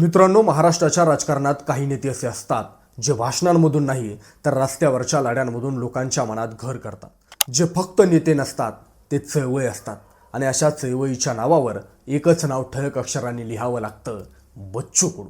मित्रांनो महाराष्ट्राच्या राजकारणात काही नेते असे असतात जे भाषणांमधून नाही तर रस्त्यावरच्या लढ्यांमधून लोकांच्या मनात घर करतात. जे फक्त नेते नसतात ते चळवळी असतात. आणि अशा चळवळीच्या नावावर एकच नाव ठळक अक्षरांनी लिहावं लागतं बच्चू कडू.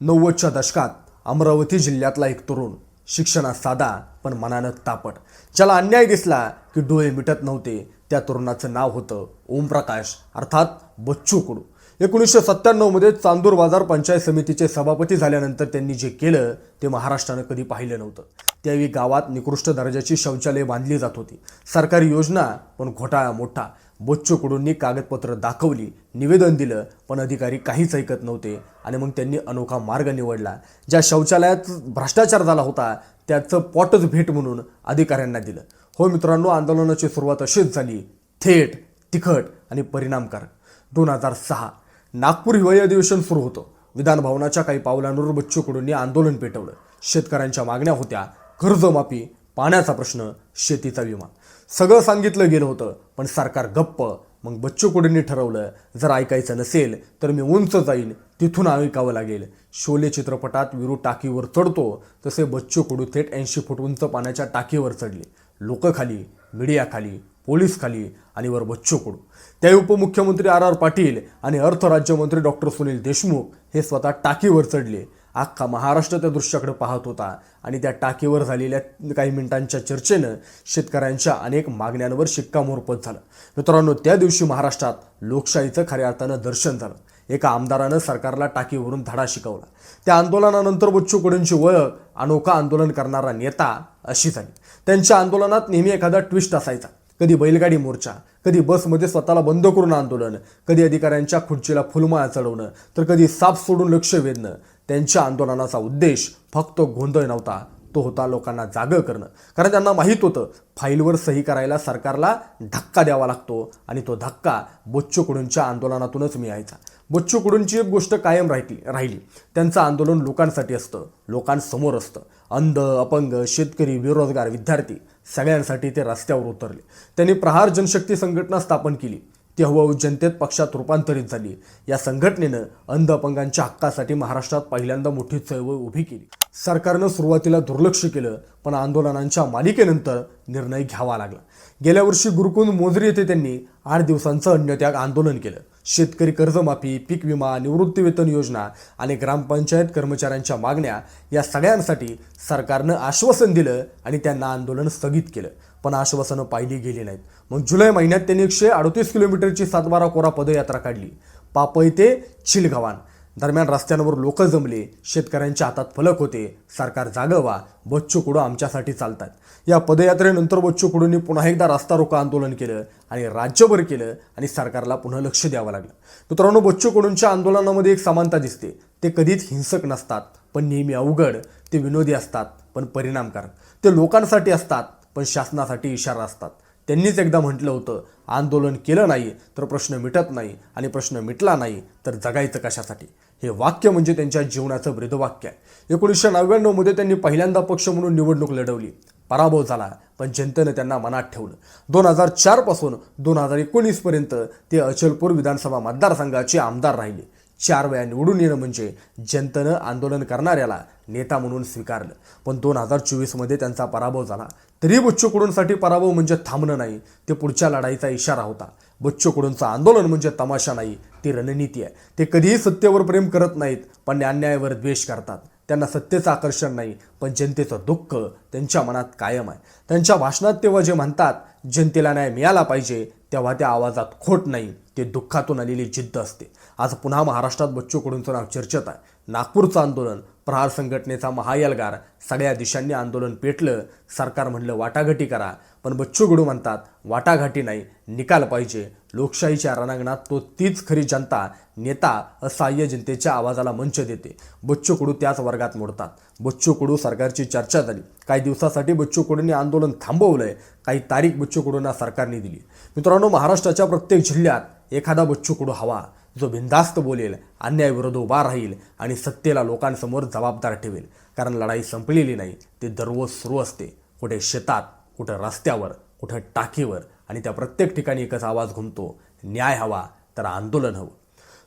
नव्वदच्या दशकात अमरावती जिल्ह्यातला एक तरुण शिक्षणात साधा पण मनानं तापट. ज्याला अन्याय दिसला की डोळे मिटत नव्हते त्या तरुणाचं नाव होतं ओमप्रकाश अर्थात बच्चू कडू. एकोणीसशे सत्त्याण्णवमध्ये चांदूर बाजार पंचायत समितीचे सभापती झाल्यानंतर त्यांनी जे केलं ते महाराष्ट्रानं कधी पाहिलं नव्हतं. त्यावेळी गावात निकृष्ट दर्जाची शौचालयं बांधली जात होती. सरकारी योजना पण घोटाळा मोठा. बच्चू कडूंनी कागदपत्र दाखवली निवेदन दिलं पण अधिकारी काहीच ऐकत नव्हते. आणि मग त्यांनी अनोखा मार्ग निवडला. ज्या शौचालयात भ्रष्टाचार झाला होता त्याचं पॉटच भेट म्हणून अधिकाऱ्यांना दिलं. हो मित्रांनो आंदोलनाची सुरुवात अशीच झाली. थेट तिखट आणि परिणामकारक. दोन हजार सहा नागपूर हिवाळी अधिवेशन सुरू होतं. विधान भवनाच्या काही पावलांवर बच्चू कडूंनी आंदोलन पेटवलं. शेतकऱ्यांच्या मागण्या होत्या. कर्जमाफी पाण्याचा प्रश्न शेतीचा विमा. सगळं सांगितलं गेलं होतं पण सरकार गप्प. मग बच्चू कडूंनी ठरवलं जर ऐकायचं नसेल तर मी उंच जाईन तिथून ऐकावं लागेल. शोले चित्रपटात विरू टाकीवर चढतो तसे बच्चू कडू थेट ऐंशी फूट उंच पाण्याच्या टाकीवर चढले. लोकं खाली मीडिया खाली पोलीस खाली आणि वर बच्चू कडू. त्या उपमुख्यमंत्री आर आर पाटील आणि अर्थराज्यमंत्री डॉक्टर सुनील देशमुख हे स्वतः टाकीवर चढले. अख्खा महाराष्ट्र त्या दृश्याकडे पाहत होता आणि त्या टाकीवर झालेल्या काही मिनिटांच्या चर्चेनं शेतकऱ्यांच्या अनेक मागण्यांवर शिक्कामोर्पत झालं. मित्रांनो त्या दिवशी महाराष्ट्रात लोकशाहीचं खऱ्या अर्थानं दर्शन झालं. एका आमदारानं सरकारला टाकीवरून धडा शिकवला. त्या आंदोलनानंतर बच्चू कडूंची ओळख अनोखा आंदोलन करणारा नेता अशी झाली. त्यांच्या आंदोलनात नेहमी एखादा ट्विस्ट असायचा. कधी बैलगाडी मोर्चा कधी बसमध्ये स्वतःला बंद करून आंदोलन कधी अधिकाऱ्यांच्या खुर्चीला फुलमाळा चढवणं तर कधी साप सोडून लक्ष वेधणं त्यांच्या आंदोलनाचा उद्देश फक्त गोंधळ नव्हता तो होता लोकांना जागं करणं. कारण त्यांना माहीत होतं फाईलवर सही करायला सरकारला धक्का द्यावा लागतो आणि तो धक्का बच्चोंकडूंच्या आंदोलनातूनच मिळायचा. बच्चू कडूंची एक गोष्ट कायम राहिली राहिली. त्यांचं आंदोलन लोकांसाठी असतं लोकांसमोर असतं. अंध अपंग शेतकरी बेरोजगार विद्यार्थी सगळ्यांसाठी ते रस्त्यावर उतरले. त्यांनी प्रहार जनशक्ती संघटना स्थापन केली. ती हळूहळू जनतेत पक्षात रूपांतरित झाली. या संघटनेनं अंध अपंगांच्या हक्कासाठी महाराष्ट्रात पहिल्यांदा मोठी चळवळ उभी केली. सरकारनं सुरुवातीला दुर्लक्ष केलं पण आंदोलनांच्या मालिकेनंतर निर्णय घ्यावा लागला. गेल्या वर्षी गुरुकुंद मोजरी येथे त्यांनी आठ दिवसांचं अन्नत्याग आंदोलन केलं. शेतकरी कर्जमाफी पीक विमा निवृत्तीवेतन योजना आणि ग्रामपंचायत कर्मचाऱ्यांच्या मागण्या या सगळ्यांसाठी सरकारनं आश्वासन दिलं आणि त्यांना आंदोलन स्थगित केलं. पण आश्वासनं पाहिली गेली नाहीत. मग जुलै महिन्यात त्यांनी एकशे अडतीस किलोमीटरची सातबारा कोरा पदयात्रा काढली. पापई ते चिलगावान. दरम्यान रस्त्यांवर लोक जमले शेतकऱ्यांच्या हातात फलक होते. सरकार जागं व्हा बच्चू कुडू आमच्यासाठी चालतात. या पदयात्रेनंतर बच्चू कुडूंनी पुन्हा एकदा रस्ता रोको आंदोलन केलं आणि राज्यभर केलं आणि सरकारला पुन्हा लक्ष द्यावं लागलं. मित्रांनो बच्चू कुडूंच्या आंदोलनामध्ये एक समानता दिसते. ते कधीच हिंसक नसतात पण नेहमी अवघड ते विनोदी असतात पण परिणामकारक. ते लोकांसाठी असतात पण शासनासाठी इशारा असतात. त्यांनीच एकदा म्हटलं होतं आंदोलन केलं नाही तर प्रश्न मिटत नाही आणि प्रश्न मिटला नाही तर जगायचं कशासाठी? हे वाक्य म्हणजे त्यांच्या जीवनाचं ब्रेदवाक्य आहे. एकोणीसशे नव्याण्णवमध्ये त्यांनी पहिल्यांदा पक्ष म्हणून निवडणूक लढवली. पराभव झाला पण जनतेनं त्यांना मनात ठेवलं. दोन हजार चारपासून दोन हजार एकोणीसपर्यंत ते अचलपूर विधानसभा मतदारसंघाचे आमदार राहिले. चार वेळा निवडून येणं म्हणजे जनतेनं आंदोलन करणाऱ्याला नेता म्हणून स्वीकारलं. पण दोन हजार चोवीसमध्ये त्यांचा पराभव झाला. तरी बच्चू कडूंसाठी पराभव म्हणजे थांबणं नाही ते पुढच्या लढाईचा इशारा होता. बच्चू कडूंचं आंदोलन म्हणजे तमाशा नाही ती रणनीती आहे. ते कधीही सत्तेवर प्रेम करत नाहीत पण अन्यायावर द्वेष करतात. त्यांना सत्तेचं आकर्षण नाही पण जनतेचं दुःख त्यांच्या मनात कायम आहे. त्यांच्या भाषणात तेव्हा जे म्हणतात जनतेला न्याय मिळाला पाहिजे तेव्हा त्या आवाजात खोट नाही ते दुःखातून आलेली जिद्द असते. आज पुन्हा महाराष्ट्रात बच्चू कडूंचं नाव चर्चेत आहे. नागपूरचं आंदोलन प्रहार संघटनेचा महायलगार. सगळ्या दिशांनी आंदोलन पेटलं. सरकार म्हणलं वाटाघाटी करा. पण बच्चू गडू म्हणतात वाटाघाटी नाही निकाल पाहिजे. लोकशाहीच्या रणांगणात तो तीच खरी जनता नेता असहाय्य जनतेच्या आवाजाला मंच देते. बच्चू कडू त्याच वर्गात मोडतात. बच्चू कडू सरकारची चर्चा झाली. काही दिवसासाठी बच्चू कडूंनी आंदोलन थांबवलंय. काही तारीख बच्चू कडूंना सरकारने दिली. मित्रांनो महाराष्ट्राच्या प्रत्येक जिल्ह्यात एखादा बच्चू कडू हवा. जो बिनधास्त बोलेल अन्यायविरोध उभा राहील आणि सत्तेला लोकांसमोर जबाबदार ठेवेल. कारण लढाई संपलेली नाही ती दररोज सुरू असते. कुठे शेतात कुठं रस्त्यावर कुठं टाकीवर आणि त्या प्रत्येक ठिकाणी एकच आवाज घुमतो न्याय हवा तर आंदोलन हवं.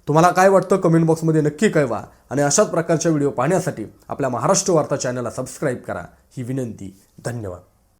तुम्हाला काय वाटतं? कमेंट बॉक्समध्ये नक्की कळवा आणि अशाच प्रकारच्या व्हिडिओ पाहण्यासाठी आपल्या महाराष्ट्र वार्ता चॅनलला सबस्क्राईब करा. ही विनंती धन्यवाद.